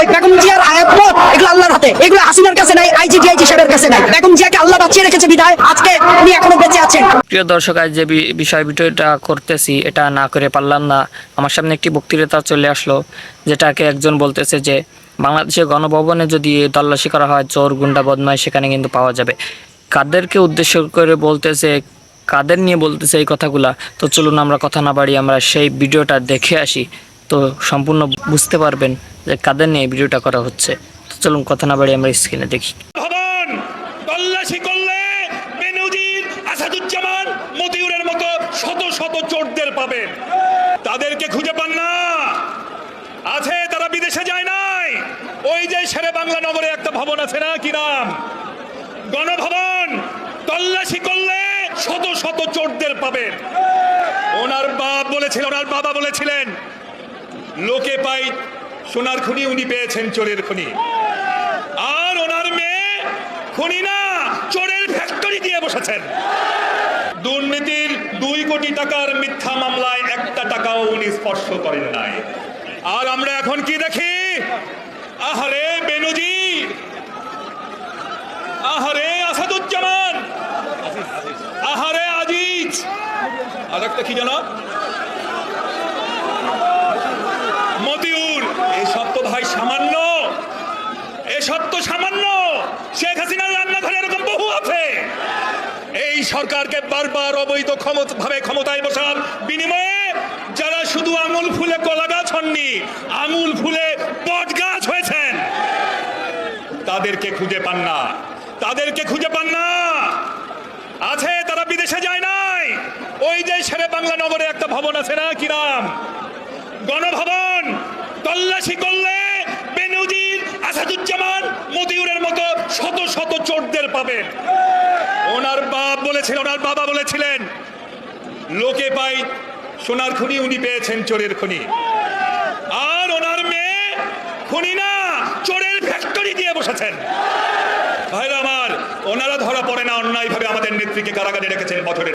ওই বেগম জিয়ার আয়াতপথ এগুলো আল্লাহর হাতে। এগুলো হাসিনার কাছে নাই আইজিডিআইজি সাহেবের কাছে নাই। বেগম জিয়াকে আল্লাহ বাঁচিয়ে রেখেছে বিধায় আজকে উনি এখনও বেঁচে আছেন। প্রিয় দর্শক আজ যে বিষয় ভিডিওটা করতেছি এটা না করে পারলাম না। আমার সামনে একটি বক্তৃতা চলে আসলো যেটাকে একজন বলতেছে যে বাংলাদেশের গণভবনে যদি তল্লাশি করা হয় চোর গুন্ডা বদমাই সেখানে কিন্তু পাওয়া যাবে। কাদেরকে উদ্দেশ্য করে বলতেছে কাদের নিয়ে বলতেছে এই কথাগুলা? তো চলুন আমরা কথা না বাড়ি আমরা সেই ভিডিওটা দেখে আসি। তো সম্পূর্ণ বুঝতে পারবেন যে কাদের নিয়ে ভিডিওটা করা হচ্ছে। তো চলুন কথা না বাড়ি আমরা স্ক্রিনে দেখি। তল্লাশি করলে বেনজির আসাদুজ্জামান মতিউরের মতো শত শত চোরদের পাবেন তাদেরকে খুঁজে পান না। আছে, তারা বিদেশে যায় নাই। ওই যে শেরে বাংলা নগরে একটা ভবন আছে না, কি নাম? গণভবন, তল্লাশি করলে শত শত চোরদের পাবেন ওনার বাপ বলেছিলেন ওনার বাবা বলেছিলেন লোকে পাই সোনার খুনি, উনি পেয়েছেন চোরের খুনি। আর ওনার মেয়ে খুনি না, চোরের ফ্যাক্টরি দিয়ে বসেছেন। দুর্নীতির দুই কোটি টাকার মিথ্যা মামলায় একটা টাকাও উনি স্পর্শ করেন নাই। আর আমরা এখন কি দেখি? আহারে বেনুজি! আহারে আসাদুজ্জামান! আহারে আজিজ! আর একটা কি জানো সামান্য। এসব তো সামান্য। শেখ হাসিনার রান্নাঘরে এরকম বহু আছে। এই সরকারকে বারবার অবৈধ ভাবে ক্ষমতায় বসার বিনিময়ে যারা শুধু আঙুল ফুলে কলা গাছ হননি আঙুল ফুলে বট গাছ হয়েছেন, তাদেরকে খুঁজে পান না। তাদেরকে খুঁজে পান না। আছে, তারা বিদেশে যায় নাই। ওই যে শেরে বাংলা নগরে একটা ভবন আছে না কিরাম গণভবন। তল্লাশি করলে আসাদুজ্জামান মতিউরের মতো শত শত চোরদের পাবেন। ওনার বাপ বলেছিলেন, ওনার বাবা বলেছিলেন, লোকে পাই সোনার খুনি, উনি পেয়েছেন চোরের খুনি। আর ওনার মেয়ে খুনি না, চোরের ফ্যাক্টরি দিয়ে বসেছেন। ভাইরা আমার, ওনারা ধরা পড়ে না, অন্যায়ভাবে আমাদের নেত্রীকে কারাগারে রেখেছেন বছরের